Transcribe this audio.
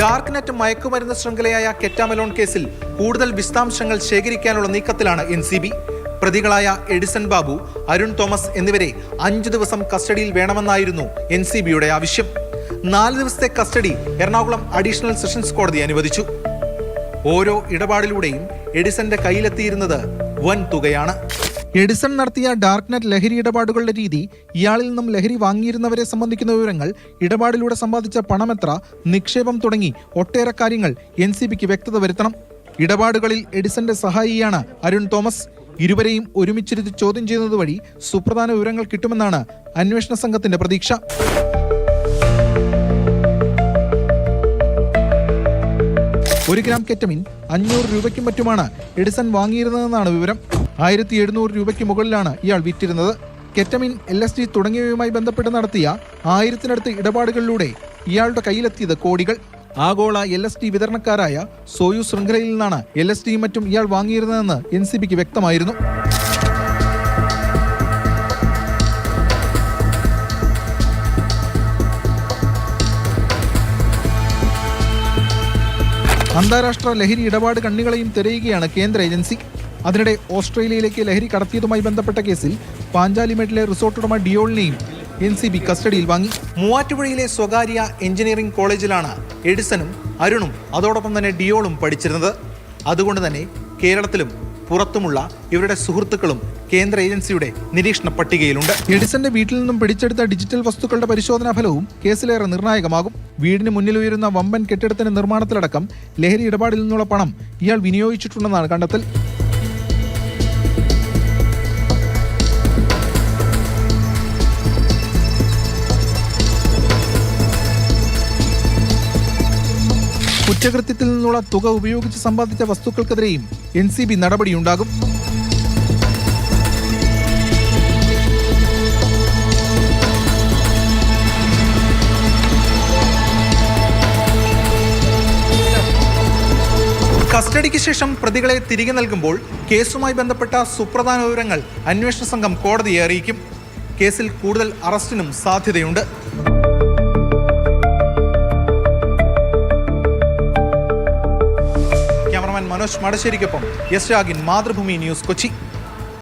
Dark net മയക്കുമരുന്ന് ശൃംഖലയായ കെറ്റാമലോൺ കേസിൽ കൂടുതൽ വിശദാംശങ്ങൾ ശേഖരിക്കാനുള്ള നീക്കത്തിലാണ് എൻ സി ബി. പ്രതികളായ എഡിസൺ ബാബു അരുൺ തോമസ് എന്നിവരെ അഞ്ചു ദിവസം കസ്റ്റഡിയിൽ വേണമെന്നായിരുന്നു എൻ സി ബിയുടെ ആവശ്യം. നാല് ദിവസത്തെ കസ്റ്റഡി എറണാകുളം അഡീഷണൽ സെഷൻസ് കോടതി അനുവദിച്ചു. ഓരോ ഇടപാടിലൂടെയും എഡിസന്റെ കയ്യിലെത്തിയിരുന്നത് വൻ തുകയാണ്. എഡിസൺ നടത്തിയ ഡാർക്ക് നെറ്റ് ലഹരി ഇടപാടുകളുടെ രീതി ഇയാളിൽ നിന്നും ലഹരി വാങ്ങിയിരുന്നവരെ സംബന്ധിക്കുന്ന വിവരങ്ങൾ ഇടപാടിലൂടെ സമ്പാദിച്ച പണമെത്ര നിക്ഷേപം തുടങ്ങി ഒട്ടേറെ കാര്യങ്ങൾ എൻ സി ബിക്ക് വ്യക്തത വരുത്തണം. ഇടപാടുകളിൽ എഡിസന്റെ സഹായിയാണ് അരുൺ തോമസ്. ഇരുവരെയും ഒരുമിച്ചിരുത്തി ചോദ്യം ചെയ്യുന്നത് വഴി സുപ്രധാന വിവരങ്ങൾ കിട്ടുമെന്നാണ് അന്വേഷണ സംഘത്തിന്റെ പ്രതീക്ഷ. ഒരു ഗ്രാം കെറ്റമിൻ അഞ്ഞൂറ് രൂപയ്ക്കും മറ്റുമാണ് എഡിസൺ വാങ്ങിയിരുന്നതെന്നാണ് വിവരം. ആയിരത്തി എഴുന്നൂറ് രൂപയ്ക്ക് മുകളിലാണ് ഇയാൾ വിറ്റിരുന്നത്. കെറ്റമിൻ എൽ എസ് ഡി തുടങ്ങിയവയുമായി ബന്ധപ്പെട്ട് നടത്തിയ ആയിരത്തിനടുത്ത് ഇടപാടുകളിലൂടെ ഇയാളുടെ കയ്യിലെത്തിയത് കോടികൾ. ആഗോള എൽ എസ് ഡി വിതരണക്കാരായ സോയു ശൃംഖലയിൽ നിന്നാണ് എൽ എസ് ഡിയും മറ്റും ഇയാൾ വാങ്ങിയിരുന്നതെന്ന് എൻ സി ബിക്ക് വ്യക്തമായിരുന്നു. അന്താരാഷ്ട്ര ലഹരി ഇടപാട് കണ്ണികളെയും തിരയുകയാണ് കേന്ദ്ര ഏജൻസി. അതിനിടെ ഓസ്ട്രേലിയയിലേക്ക് ലഹരി കടത്തിയതുമായി ബന്ധപ്പെട്ട കേസിൽ പാഞ്ചാലിമേട്ടിലെ റിസോർട്ട് ഉടമ ഡിയോളിനെയും എൻ സി ബി കസ്റ്റഡിയിൽ വാങ്ങി. മൂവാറ്റുപുഴയിലെ സ്വകാര്യ എഞ്ചിനീയറിംഗ് കോളേജിലാണ് എഡിസണും അരുണും അതോടൊപ്പം തന്നെ ഡിയോളും പഠിച്ചിരുന്നത്. അതുകൊണ്ട് തന്നെ കേരളത്തിലും പുറത്തുമുള്ള ഇവരുടെ സുഹൃത്തുക്കളും കേന്ദ്ര ഏജൻസിയുടെ നിരീക്ഷണ പട്ടികയിലുണ്ട്. എഡിസന്റെ വീട്ടിൽ നിന്നും പിടിച്ചെടുത്ത ഡിജിറ്റൽ വസ്തുക്കളുടെ പരിശോധനാ ഫലവും കേസിലേറെ നിർണായകമാകും. വീടിന് മുന്നിൽ ഉയരുന്ന വമ്പൻ കെട്ടിടത്തിന്റെ നിർമ്മാണത്തിലടക്കം ലഹരി ഇടപാടിൽ നിന്നുള്ള പണം ഇയാൾ വിനിയോഗിച്ചിട്ടുണ്ടെന്നാണ് കണ്ടെത്തൽ. കുറ്റകൃത്യത്തിൽ നിന്നുള്ള തുക ഉപയോഗിച്ച് സമ്പാദിച്ച വസ്തുക്കൾക്കെതിരെയും എൻ സി ബി നടപടിയുണ്ടാകും. കസ്റ്റഡിക്ക് ശേഷം പ്രതികളെ തിരികെ നൽകുമ്പോൾ കേസുമായി ബന്ധപ്പെട്ട സുപ്രധാന വിവരങ്ങൾ അന്വേഷണ സംഘം കോടതിയെ അറിയിക്കും. കേസിൽ കൂടുതൽ അറസ്റ്റിനും സാധ്യതയുണ്ട്. മനോജ് മടശ്ശേരിക്കൊപ്പം യസ് രാഗിൻ മാതൃഭൂമി ന്യൂസ് കൊച്ചി.